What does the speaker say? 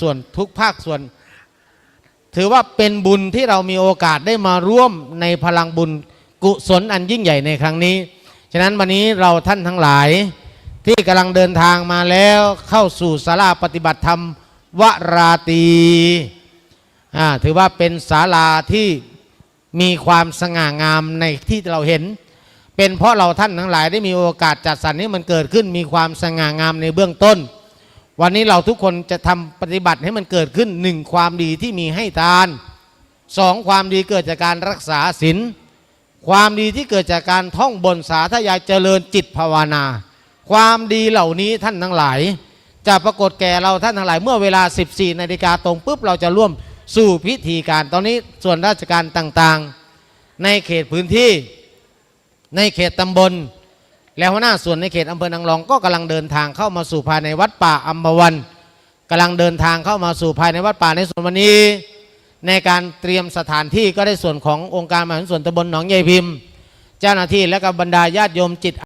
ส่วนทุกภาคส่วน ถือว่าเป็นบุญที่เรามีโอกาสได้มาร่วมในพลังบุญกุศลอันยิ่งใหญ่ในครั้งนี้ ฉะนั้นวันนี้เราท่านทั้งหลาย ที่กำลังเดินทางมาแล้วเข้าสู่ศาลาปฏิบัติธรรมวราตีถือว่าเป็นศาลาที่มีความสง่างามในที่เราเห็น เป็นเพราะเราท่านทั้งหลายได้มีโอกาสจัดสรรให้มันเกิดขึ้นมีความสง่างามในเบื้องต้น วันนี้เราทุกคนจะทำปฏิบัติให้มันเกิดขึ้นหนึ่งความดีที่มีให้ทานสองความดีเกิดจากการรักษาศีลความดีที่เกิดจากการท่องบนสาธยายเจริญจิตภาวนา ความดีเหล่านี้ท่านทั้งหลาย จะปรากฏแก่เราท่านทั้งหลาย เมื่อเวลา 14นาฬิกาตรงปุ๊บเราจะร่วมสู่พิธีการ ตอนนี้ส่วนราชการต่างๆ ในเขตพื้นที่ ในเขตตำบล และหัวหน้าส่วนในเขตอำเภอนางรองก็กำลังเดินทางเข้ามาสู่ภายในวัดป่าอัมพวันกำลังเดินทางเข้ามาสู่ภายในวัดป่าในส่วนวันนี้ ในการเตรียมสถานที่ก็ได้ส่วนขององค์การมหาส่วนตำบลหนองใยพิมพ์ เจ้าหน้าที่และกับบรรดาญาติโยมจิต